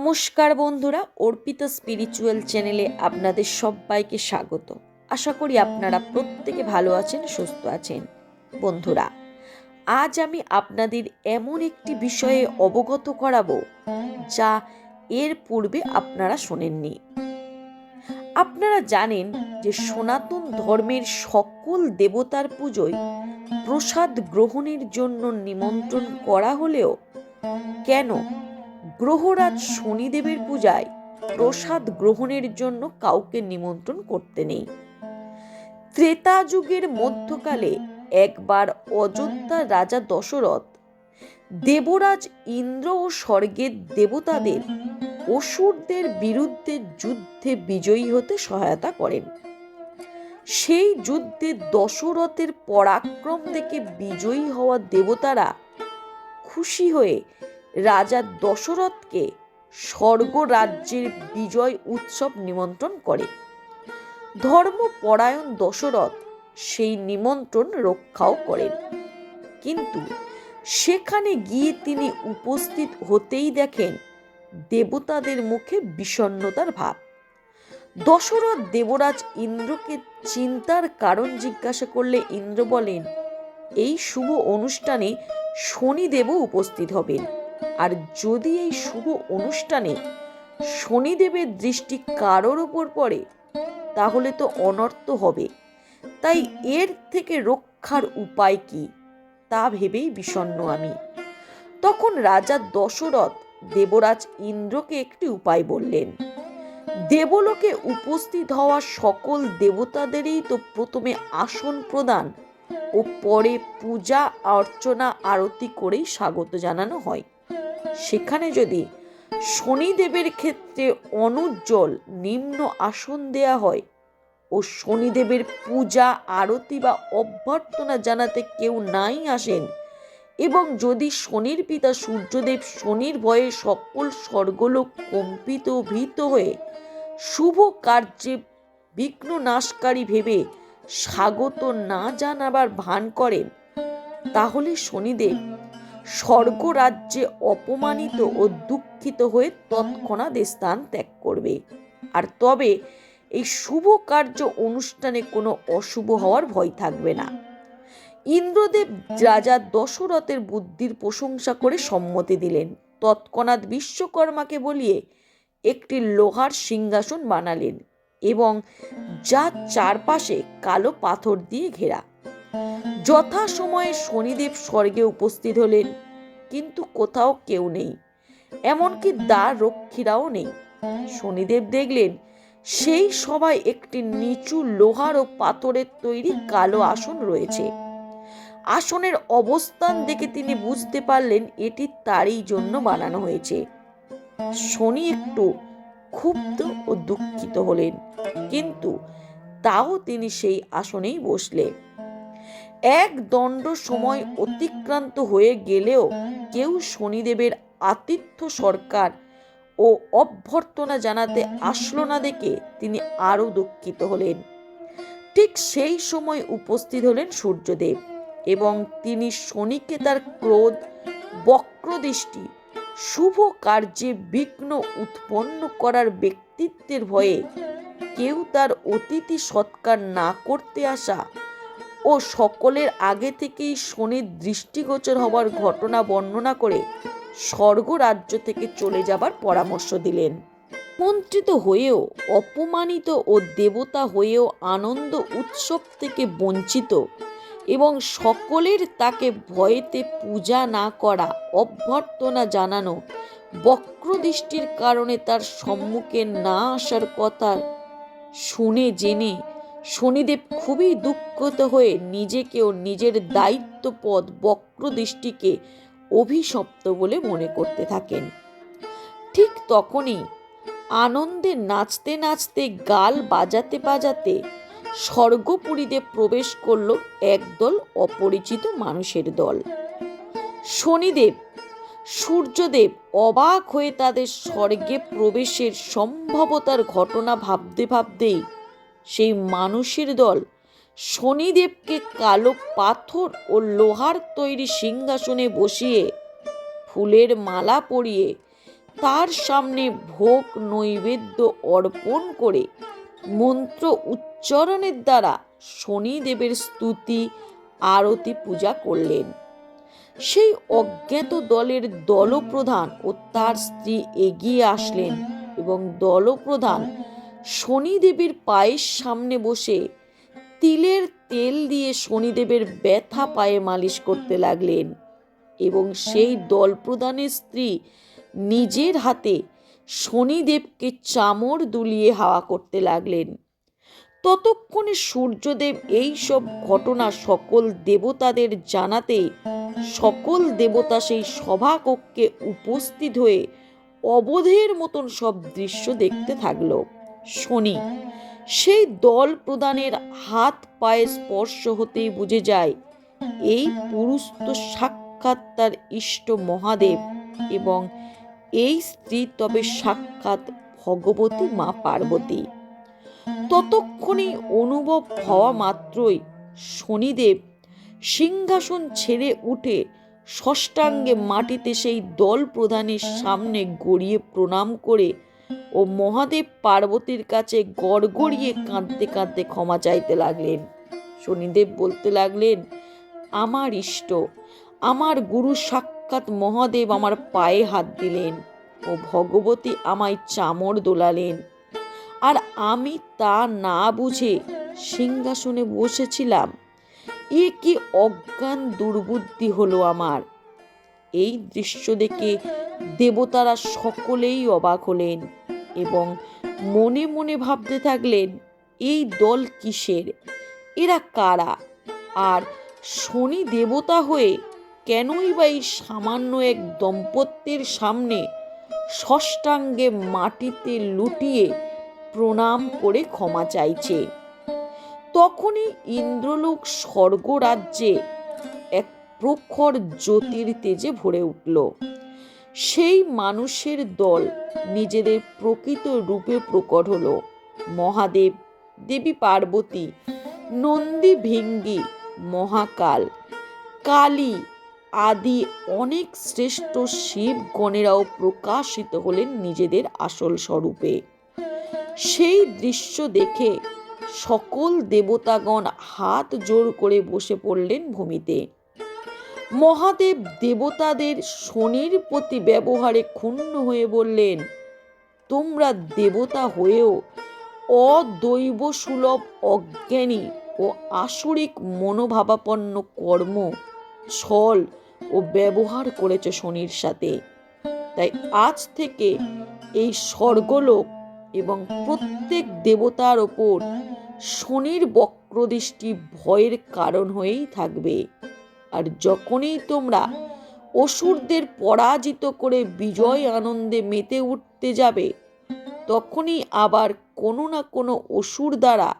নমস্কার বন্ধুরা, অর্পিতা স্পিরিচুয়াল চ্যানেলে আপনাদের সবাইকে স্বাগত। আশা করি আপনারা প্রত্যেকে ভালো আছেন, সুস্থ আছেন। বন্ধুরা, আজ আমি আপনাদের এমন একটি বিষয়ে অবগত করাবো, যা এর পূর্বে আপনারা শোনেননি। আপনারা জানেন যে সনাতন ধর্মের সকল দেবতার পুজোয় প্রসাদ গ্রহণের জন্য নিমন্ত্রণ করা হলেও কেন গ্রহরাজ শনিদেবের পূজায় প্রসাদ গ্রহণের জন্য কাউকে নিমন্ত্রণ করতে নেই। ত্রেতা যুগের মধ্যকালে একবার অযোধ্যা রাজা দশরথ, দেবরাজ ইন্দ্র ও স্বর্গের দেবতাদের অসুরদের বিরুদ্ধে যুদ্ধে বিজয়ী হতে সহায়তা করেন। সেই যুদ্ধে দশরথের পরাক্রম থেকে বিজয়ী হওয়া দেবতারা খুশি হয়ে রাজা দশরথকে স্বর্গরাজ্যের বিজয় উৎসব নিমন্ত্রণ করে। ধর্মপরায়ণ দশরথ সেই নিমন্ত্রণ রক্ষাও করেন। কিন্তু সেখানে গিয়ে তিনি উপস্থিত হতেই দেখেন দেবতাদের মুখে বিষণ্ণতার ভাব। দশরথ দেবরাজ ইন্দ্রকে চিন্তার কারণ জিজ্ঞাসা করলে ইন্দ্র বলেন, এই শুভ অনুষ্ঠানে শনিদেবও উপস্থিত হবেন। আর যদি এই শুভ অনুষ্ঠানে শনিদেবের দৃষ্টি কারোর ওপর পড়ে, তাহলে তো অনর্থ হবে। তাই এর থেকে রক্ষার উপায় কি, তা ভেবেই বিষণ্ণ আমি। তখন রাজা দশরথ দেবরাজ ইন্দ্রকে একটি উপায় বললেন, দেবলোকে উপস্থিত হওয়া সকল দেবতাদেরই তো প্রথমে আসন প্রদান ও পরে পূজা, অর্চনা, আরতি করেই স্বাগত জানানো হয়। সেখানে যদি শনিদেবের ক্ষেত্রে অনুজ্জ্বল নিম্ন আসন দেয়া হয় ও শনিদেবের পূজা, আরতি বা অভ্যর্থনা জানাতে কেউ নাই আসেন এবং যদি শনির পিতা সূর্যদেব শনির ভয়ে সকল স্বর্গলোক কম্পিত ভীত হয়ে শুভ কার্যে বিঘ্ন নাশকারী ভেবে স্বাগত না জানাবার ভান করেন, তাহলে শনিদেব স্বর্গরাজ্যে অপমানিত ও দুঃখিত হয়ে তৎক্ষণাৎ স্থান ত্যাগ করবে। আর তবে এই শুভ কার্য অনুষ্ঠানে কোনো অশুভ হওয়ার ভয় থাকবে না। ইন্দ্রদেব রাজা দশরথের বুদ্ধির প্রশংসা করে সম্মতি দিলেন। তৎক্ষণাৎ বিশ্বকর্মাকে বলিয়ে একটি লোহার সিংহাসন বানালেন এবং যা চারপাশে কালো পাথর দিয়ে ঘেরা। যথা সময়ে শনিদেব স্বর্গে উপস্থিত হলেন, কিন্তু কোথাও কেউ নেই। এমনকি দ্বার রক্ষীরাও নেই। শনিদেব দেখলেন, সেই সবাই একটি নিচু লোহার ও পাথরের তৈরি কালো আসন রয়েছে। আসনের অবস্থান দেখে তিনি বুঝতে পারলেন, এটি তারই জন্য বানানো হয়েছে। শনি একটু ক্ষুব্ধ ও দুঃখিত হলেন, কিন্তু তাও তিনি সেই আসনেই বসলেন। এক দণ্ড সময় অতিক্রান্ত হয়ে গেলেও কেউ শনিদেবের আতিথ্য সরকার ও অভ্যর্থনা জানাতে আসলো না দেখে তিনি আরও দুঃখিত হলেন। ঠিক সেই সময় উপস্থিত হলেন সূর্যদেব এবং তিনি শনিকে তার ক্রোধ, বক্রদৃষ্টি, শুভ কার্যে বিঘ্ন উৎপন্ন করার ব্যক্তিত্বের ভয়ে কেউ তার অতিথি সৎকার না করতে আসা ও সকলের আগে থেকেই শনির দৃষ্টিগোচর হওয়ার ঘটনা বর্ণনা করে স্বর্গরাজ্য থেকে চলে যাবার পরামর্শ দিলেন। মন্ত্রিত হয়েও, অপমানিত ও দেবতা হয়েও আনন্দ উৎসব থেকে বঞ্চিত এবং সকলের তাকে ভয়েতে পূজা না করা, অভ্যর্থনা জানানো, বক্রদৃষ্টির কারণে তার সম্মুখে না আসার কথা শুনে জেনে শনিদেব খুবই দুঃখিত হয়ে নিজেকে ও নিজের দায়িত্বপদ বক্রদৃষ্টিকে অভিশপ্ত বলে মনে করতে থাকেন। ঠিক তখনই আনন্দে নাচতে নাচতে গাল বাজাতে বাজাতে স্বর্গপুরীতে প্রবেশ করল একদল অপরিচিত মানুষের দল। শনিদেব, সূর্যদেব অবাক হয়ে তাদের স্বর্গে প্রবেশের সম্ভবতার ঘটনা ভাবতে ভাবতেই সেই মানুষের দল শনিদেবকে কালো পাথর ও লোহার তৈরি সিংহাসনে বসিয়ে ফুলের মালা পরিয়ে তার সামনে ভোগ নৈবেদ্য অর্পণ করে মন্ত্র উচ্চারণের দ্বারা শনিদেবের স্তুতি, আরতি, পূজা করলেন। সেই অজ্ঞাত দলের দলপ্রধান ও তার স্ত্রী এগিয়ে আসলেন এবং দলপ্রধান শনিদেবের পায়ের সামনে বসে তিলের তেল দিয়ে শনিদেবের ব্যথা পায়ে মালিশ করতে লাগলেন এবং সেই দলপ্রধানের স্ত্রী নিজের হাতে শনিদেবকে চামড় দুলিয়ে হাওয়া করতে লাগলেন। ততক্ষণে সূর্যদেব এই সব ঘটনা সকল দেবতাদের জানাতে সকল দেবতা সেই সভাকক্ষে উপস্থিত হয়ে অবোধের মতন সব দৃশ্য দেখতে থাকল। শনি। সেই দল প্রদানের হাত পায়ে স্পর্শ হতেই বুঝে যায়, এই পুরুষ তো সাক্ষাৎ তার ইষ্ট মহাদেব এবং এই স্ত্রী তবে সাক্ষাৎ ভগবতী মা পার্বতী। ততক্ষণে অনুভব হওয়া মাত্রই শনিদেব সিংহাসন ছেড়ে উঠে ষষ্ঠাঙ্গে মাটিতে সেই দল প্রধানের সামনে গড়িয়ে প্রণাম করে ও মহাদেব পার্বতীর কাছে গড়গড়িয়ে কাঁদতে কাঁদতে ক্ষমা চাইতে লাগলেন। শনিদেব বলতে লাগলেন, আমার ইষ্ট, আমার গুরু সাক্ষাৎ মহাদেব আমার পায়ে হাত দিলেন ও ভগবতী আমায় চামর দোলালেন। আর আমি তা না বুঝে সিংহাসনে বসেছিলাম। এ কি অজ্ঞান দুর্বুদ্ধি হলো আমার। এই দৃশ্য দেখে দেবতারা সকলেই অবাক হলেন। এবং মনে মনে ভাবতে থাকলেন, এই দল কিসের? এরা কারা? আর শনি দেবতা হয়ে কেনই বা এই সামান্য এক দম্পত্যের সামনে ষষ্ঠাঙ্গে মাটিতে লুটিয়ে প্রণাম করে ক্ষমা চাইছে? তখনই ইন্দ্রলোক স্বর্গরাজ্যে এক প্রখর জ্যোতির তেজে ভরে উঠল। সেই মানুষের দল নিজেদের প্রকৃত রূপে প্রকট হল। মহাদেব, দেবী পার্বতী, নন্দী ভিঙ্গি, মহাকাল, কালী আদি অনেক শ্রেষ্ঠ শিব গণেরাও প্রকাশিত হলেন নিজেদের আসল স্বরূপে। সেই দৃশ্য দেখে সকল দেবতাগণ হাত জোর করে বসে পড়লেন ভূমিতে। মহাদেব দেবতাদের শনির প্রতি ব্যবহারে ক্ষুণ্ণ হয়ে বললেন, তোমরা দেবতা হয়েও অদৈব সুলভ অজ্ঞানী ও আসরিক মনোভাবাপন্ন কর্ম, ছল ও ব্যবহার করেছে শনির সাথে। তাই আজ থেকে এই স্বর্গলোক এবং প্রত্যেক দেবতার ওপর শনির বক্রদৃষ্টি ভয়ের কারণ হয়েই থাকবে। আর যখনই তোমরা অসুরদের পরাজিত করে বিজয় আনন্দে মেতে উঠতে যাবে, তখনই আবার কোনো না কোনো অসুর দ্বারা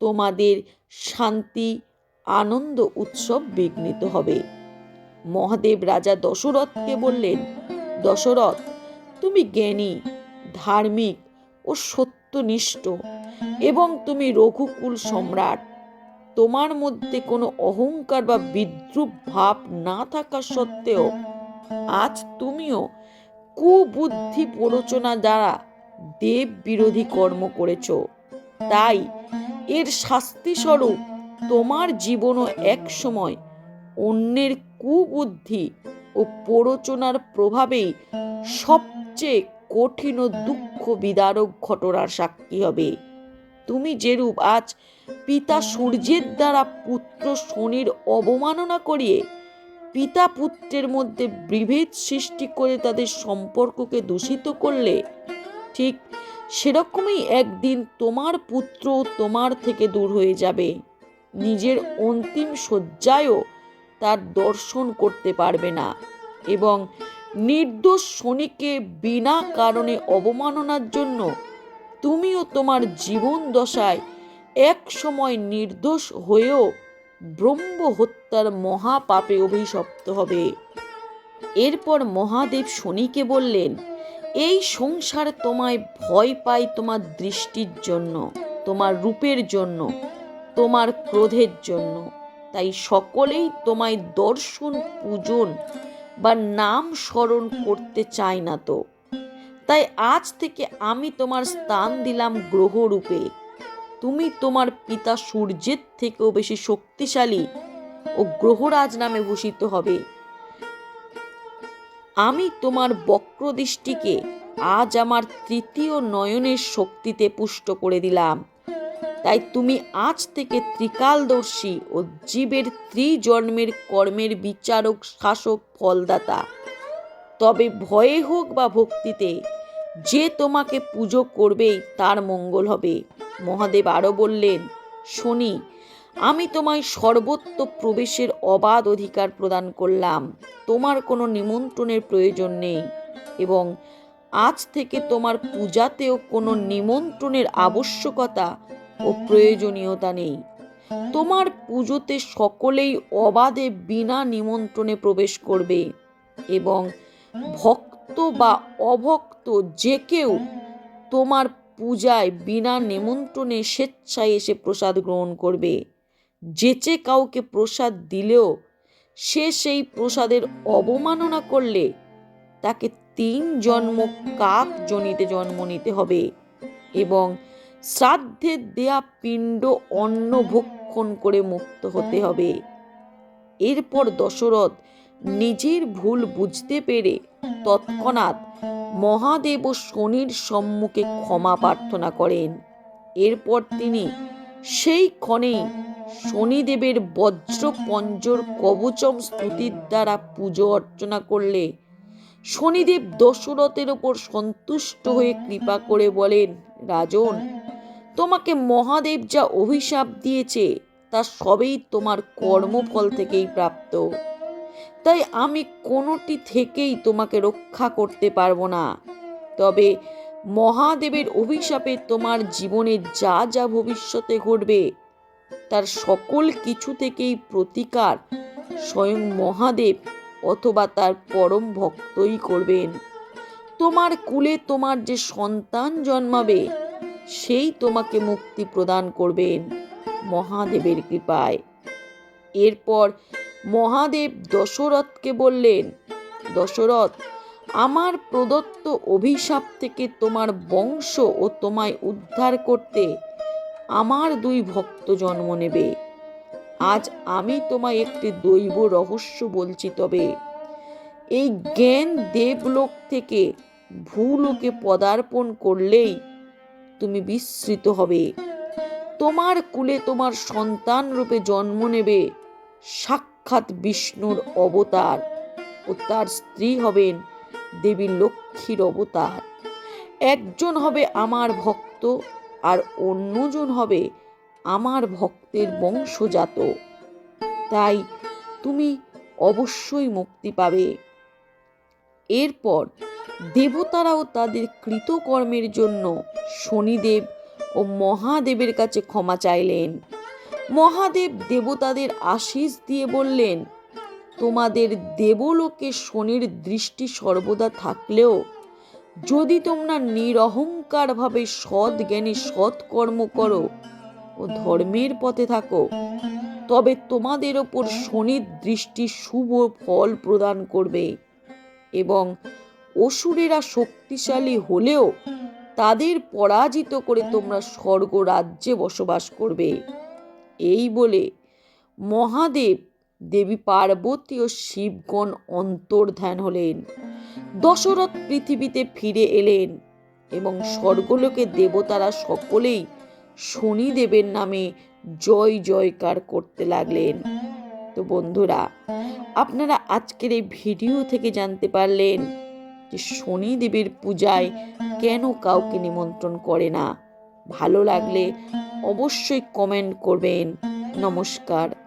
তোমাদের শান্তি, আনন্দ উৎসব বিঘ্নিত হবে। মহাদেব রাজা দশরথকে বললেন, দশরথ, তুমি জ্ঞানী, ধার্মিক ও সত্যনিষ্ঠ এবং তুমি রঘুকুল সম্রাট। তোমার মধ্যে কোনো অহংকার বা বিদ্রুপ ভাব না থাকা সত্ত্বেও আজ তুমিও কুবুদ্ধি প্ররোচনা দ্বারা দেব বিরোধী কর্ম করেছ। তাই এর শাস্তি স্বরূপ তোমার জীবনও এক সময় অন্যের কুবুদ্ধি ও প্ররোচনার প্রভাবেই সবচেয়ে কঠিন ও দুঃখ বিদারক ঘটনার সাক্ষী হবে। তুমি যেরূপ আজ পিতা সূর্যের দ্বারা পুত্র শনির অবমাননা করিয়ে পিতা পুত্রের মধ্যে বিভেদ সৃষ্টি করে তাদের সম্পর্ককে দূষিত করলে, ঠিক সেরকমই একদিন তোমার পুত্র তোমার থেকে দূর হয়ে যাবে। নিজের অন্তিম শয্যায়ও তার দর্শন করতে পারবে না এবং নির্দোষ শনিকে বিনা কারণে অবমাননার জন্য তুমিও তোমার জীবন দশায় এক সময় নির্দোষ হয়েও ব্রহ্ম হত্যার মহাপাপে অভিশপ্ত হবে। এরপর মহাদেব শনিকে বললেন, এই সংসার তোমায় ভয় পায় তোমার দৃষ্টির জন্য, তোমার রূপের জন্য, তোমার ক্রোধের জন্য। তাই সকলেই তোমায় দর্শন, পূজন বা নাম স্মরণ করতে চায় না তো। তাই আজ থেকে আমি তোমার স্থান দিলাম গ্রহরূপে। তুমি তোমার পিতা সূর্যের থেকেও বেশি শক্তিশালী ও গ্রহরাজ নামে ভূষিত হবে। আমি তোমার বক্রদৃষ্টিকে আজ আমার তৃতীয় নয়নের শক্তিতে পুষ্ট করে দিলাম। তাই তুমি আজ থেকে ত্রিকালদর্শী ও জীবের ত্রিজন্মের কর্মের বিচারক, শাসক, ফলদাতা। তবে ভয়ে হোক বা ভক্তিতে যে তোমাকে পুজো করবেই তার মঙ্গল হবে। মহাদেব আরও বললেন, শনি, আমি তোমায় সর্বত্র প্রবেশের অবাধ অধিকার প্রদান করলাম। তোমার কোনো নিমন্ত্রণের প্রয়োজন নেই এবং আজ থেকে তোমার পূজাতেও কোনো নিমন্ত্রণের আবশ্যকতা ও প্রয়োজনীয়তা নেই। তোমার পুজোতে সকলেই অবাধে বিনা নিমন্ত্রণে প্রবেশ করবে এবং ভক্ত বা অভক্ত যে কেউ তোমার পূজায় বিনা নিমন্ত্রণে স্বেচ্ছায় এসে প্রসাদ গ্রহণ করবে। যেচে কাউকে প্রসাদ দিলেও সে সেই প্রসাদের অবমাননা করলে তাকে তিন জন্ম কাক জনিতে জন্ম নিতে হবে এবং শ্রাদ্ধের দেয়া পিণ্ড অন্ন ভক্ষণ করে মুক্ত হতে হবে। এরপর দশরথ নিজের ভুল বুঝতে পেরে তৎক্ষণাৎ মহাদেব ও শনির সম্মুখে ক্ষমা প্রার্থনা করেন। এরপর তিনি সেই ক্ষণেই শনিদেবের বজ্র পঞ্জর কবচম স্তুতির দ্বারা পুজো অর্চনা করলে শনিদেব দশরথের ওপর সন্তুষ্ট হয়ে কৃপা করে বলেন, রাজন, তোমাকে মহাদেব যা অভিশাপ দিয়েছে, তা সবেই তোমার কর্মফল থেকেই প্রাপ্ত। তাই আমি কোনোটি থেকেই তোমাকে রক্ষা করতে পারব না। তবে মহাদেবের অভিশাপে তোমার জীবনে যা যা ভবিষ্যতে ঘটবে, তার সকল কিছু থেকেই প্রতিকার স্বয়ং মহাদেব অথবা তার পরম ভক্তই করবেন। তোমার কুলে তোমার যে সন্তান জন্মাবে, সেই তোমাকে মুক্তি প্রদান করবেন মহাদেবের কৃপায়। এরপর মহাদেব দশরথকে বললেন, দশরথ, আমার প্রদত্ত অভিশাপ থেকে তোমার বংশ ও তোমায় উদ্ধার করতে আমার দুই ভক্ত জন্ম নেবে। আজ আমি তোমায় একটি দৈব রহস্য বলছি তবে। এই জ্ঞান দেবলোক থেকে ভূলোকে পদার্পণ করলেই তুমি বিস্মৃত হবে। তোমার কুলে তোমার সন্তান রূপে জন্ম নেবে। সাক্ষাৎ বিষ্ণুর অবতার ও তার স্ত্রী হবেন দেবী লক্ষ্মীর অবতার। একজন হবে আমার ভক্ত আর অন্যজন হবে আমার ভক্তের বংশজাত। তাই তুমি অবশ্যই মুক্তি পাবে। এরপর দেবতারাও তাদের কৃতকর্মের জন্য শনিদেব ও মহাদেবের কাছে ক্ষমা চাইলেন। মহাদেব দেবতাদের আশিস দিয়ে বললেন, তোমাদের দেবলোকে শনির দৃষ্টি সর্বদা থাকলেও, যদি তোমরা নিরহংকারভাবে সৎ জ্ঞানী সৎকর্ম করো ও ধর্মের পথে থাকো, তবে তোমাদের ওপর শনির দৃষ্টি শুভ ফল প্রদান করবে এবং অসুরেরা শক্তিশালী হলেও তাদের পরাজিত করে তোমরা স্বর্গ রাজ্যে বসবাস করবে। এই বলে মহাদেব দেবী পার্বতী ও শিবগণ অন্তর্ধান হলেন। দশরথ পৃথিবীতে ফিরে এলেন এবং স্বর্গলোকে দেবতারা সকলেই শনিদেবের নামে জয় জয়কার করতে লাগলেন। তো বন্ধুরা, আপনারা আজকের এই ভিডিও থেকে জানতে পারলেন যে শনিদেবের পূজায় কেন কাউকে নিমন্ত্রণ করে না। ভালো লাগলে অবশ্যই কমেন্ট করবেন। নমস্কার।